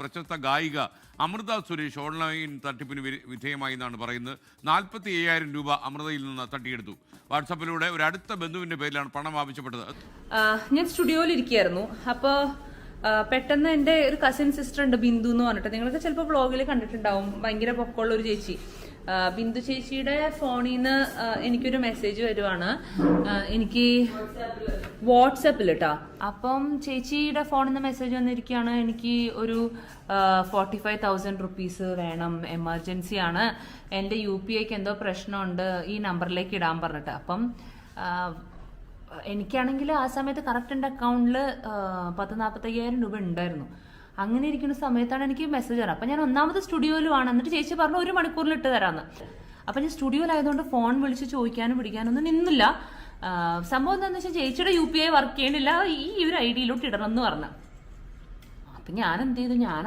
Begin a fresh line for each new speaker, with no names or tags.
പ്രശസ്ത ഗായിക അമൃത സുരേഷ് ഓൺലൈൻ തട്ടിപ്പിന് വിധേയമായി എന്നാണ് പറയുന്നത്. നാൽപ്പത്തി അയ്യായിരം രൂപ അമൃതയിൽ നിന്ന് തട്ടിയെടുത്തു. വാട്സാപ്പിലൂടെ ഒരു അടുത്ത ബന്ധുവിന്റെ പേരിലാണ് പണം ആവശ്യപ്പെട്ടത്.
ഞാൻ സ്റ്റുഡിയോയിൽ ഇരിക്കുകയായിരുന്നു. അപ്പോൾ പെട്ടെന്ന് എന്റെ ഒരു കസിൻ സിസ്റ്റർ ഉണ്ട് ബിന്ദു എന്ന് പറഞ്ഞിട്ട്. നിങ്ങളൊക്കെ ചിലപ്പോൾ വ്ളോഗിൽ കണ്ടിട്ടുണ്ടാവും. ഭയങ്കര പൊക്കമുള്ള ഒരു ചേച്ചി. ബിന്ദു ചേച്ചിയുടെ ഫോണിൽ നിന്ന് എനിക്കൊരു മെസ്സേജ് വരുവാണ്. എനിക്ക് വാട്സാപ്പിൽ കേട്ടോ അപ്പം ചേച്ചിയുടെ ഫോണിൽ നിന്ന് മെസ്സേജ് വന്നിരിക്കുകയാണ് എനിക്ക് ഒരു ഫോർട്ടി ഫൈവ് തൗസൻഡ് റുപ്പീസ് വേണം എമർജൻസി ആണ്. എന്റെ യു പി ഐക്ക് എന്തോ പ്രശ്നമുണ്ട് ഈ നമ്പറിലേക്ക് ഇടാൻ പറഞ്ഞിട്ട്. അപ്പം എനിക്കാണെങ്കിൽ ആ സമയത്ത് കറക്റ്റ് എന്റെ അക്കൗണ്ടിൽ പത്ത് നാൽപ്പത്തയ്യായിരം രൂപ ഉണ്ടായിരുന്നു. അങ്ങനെ ഇരിക്കുന്ന സമയത്താണ് എനിക്ക് മെസ്സേജ് വരാം അപ്പം ഞാൻ ഒന്നാമത് സ്റ്റുഡിയോയിലുമാണ് എന്നിട്ട് ചേച്ചി പറഞ്ഞു ഒരു മണിക്കൂറിൽ ഇട്ട് തരാമെന്ന് അപ്പം ഞാൻ സ്റ്റുഡിയോയിലായതുകൊണ്ട് ഫോൺ വിളിച്ച് ചോദിക്കാനും പിടിക്കാനൊന്നും നിന്നില്ല. സംഭവം എന്താണെന്ന് വെച്ചാൽ ചേച്ചിയുടെ യു പി ഐ വർക്ക് ചെയ്യണില്ല. ഈ ഒരു ഐ ഡിയിലോട്ട് ഇടണം എന്ന് പറഞ്ഞു. അപ്പം ഞാൻ എന്ത് ചെയ്തു? ഞാൻ